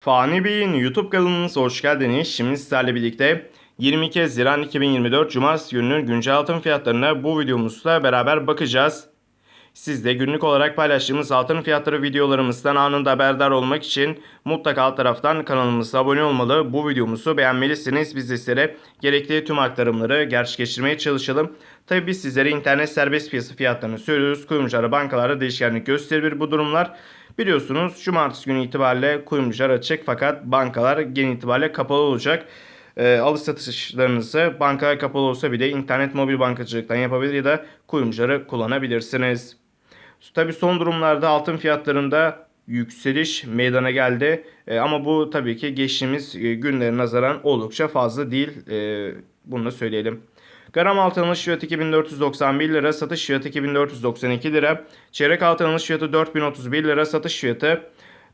Fani Bey'in YouTube kanalınıza hoş geldiniz. Şimdi sizlerle birlikte 22 Haziran 2024 Cumartesi gününün güncel altın fiyatlarına bu videomuzda beraber bakacağız. Siz de günlük olarak paylaştığımız altın fiyatları videolarımızdan anında haberdar olmak için mutlaka alt taraftan kanalımıza abone olmalı. Bu videomuzu beğenmelisiniz. Biz de sizlere gerekli tüm aktarımları gerçekleştirmeye çalışalım. Tabi biz sizlere internet serbest piyasa fiyatlarını söylüyoruz. Kuyumculara bankalarda değişkenlik gösterebilir bu durumlar. Biliyorsunuz cumartesi günü itibariyle kuyumcular açık fakat bankalar genel itibariyle kapalı olacak. E, alış satışlarınızı bankalar kapalı olsa bile internet mobil bankacılıktan yapabilir ya da kuyumcuları kullanabilirsiniz. Tabi son durumlarda altın fiyatlarında yükseliş meydana geldi. E, ama bu tabii ki geçtiğimiz e, günlere nazaran oldukça fazla değil. E, bunu da söyleyelim. Gram altın alış fiyatı 2491 lira, satış fiyatı 2492 lira. Çeyrek altın alış fiyatı 4031 lira, satış fiyatı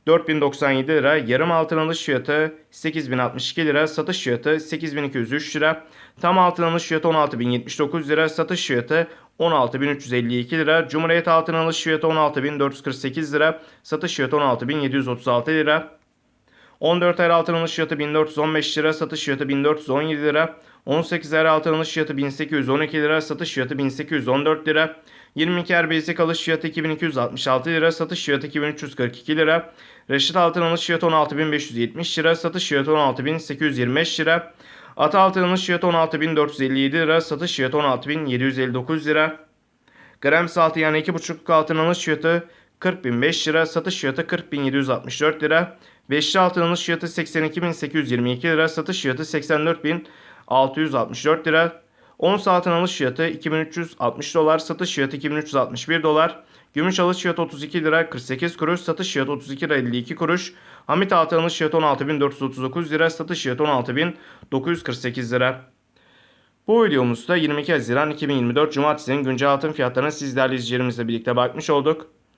4097 lira. Yarım altın alış fiyatı 8062 lira, satış fiyatı 8203 lira. Tam altın alış fiyatı 16079 lira, satış fiyatı 16.352 lira. Cumhuriyet altın alış fiyatı 16.448 lira. Satış fiyatı 16.736 lira. 14 ay altın alış fiyatı 1415 lira. Satış fiyatı 1417 lira. 18 ay altın alış fiyatı 1812 lira. Satış fiyatı 1814 lira. 22 er basic alış fiyatı 2266 lira. Satış fiyatı 2342 lira. Reşit altın alış fiyatı 16570 lira. Satış fiyatı 16825 lira. Ata altın alış fiyatı 16.457 lira, satış fiyatı 16.759 lira. Gram altı yani 2.5 altın alış fiyatı 40.005 lira, satış fiyatı 40.764 lira. Beşli altın alış fiyatı 82.822 lira, satış fiyatı 84.664 lira. Ons altın alış fiyatı 2360 dolar, satış fiyatı 2361 dolar. Gümüş alış fiyatı 32 lira 48 kuruş, satış fiyatı 32 lira 52 kuruş. Hamit altın alış fiyatı 16.439 lira, satış fiyatı 16.948 lira. Bu videomuzda 22 Haziran 2024 Cumartesi'nin güncel altın fiyatlarına sizlerle izleyicilerimizle birlikte bakmış olduk.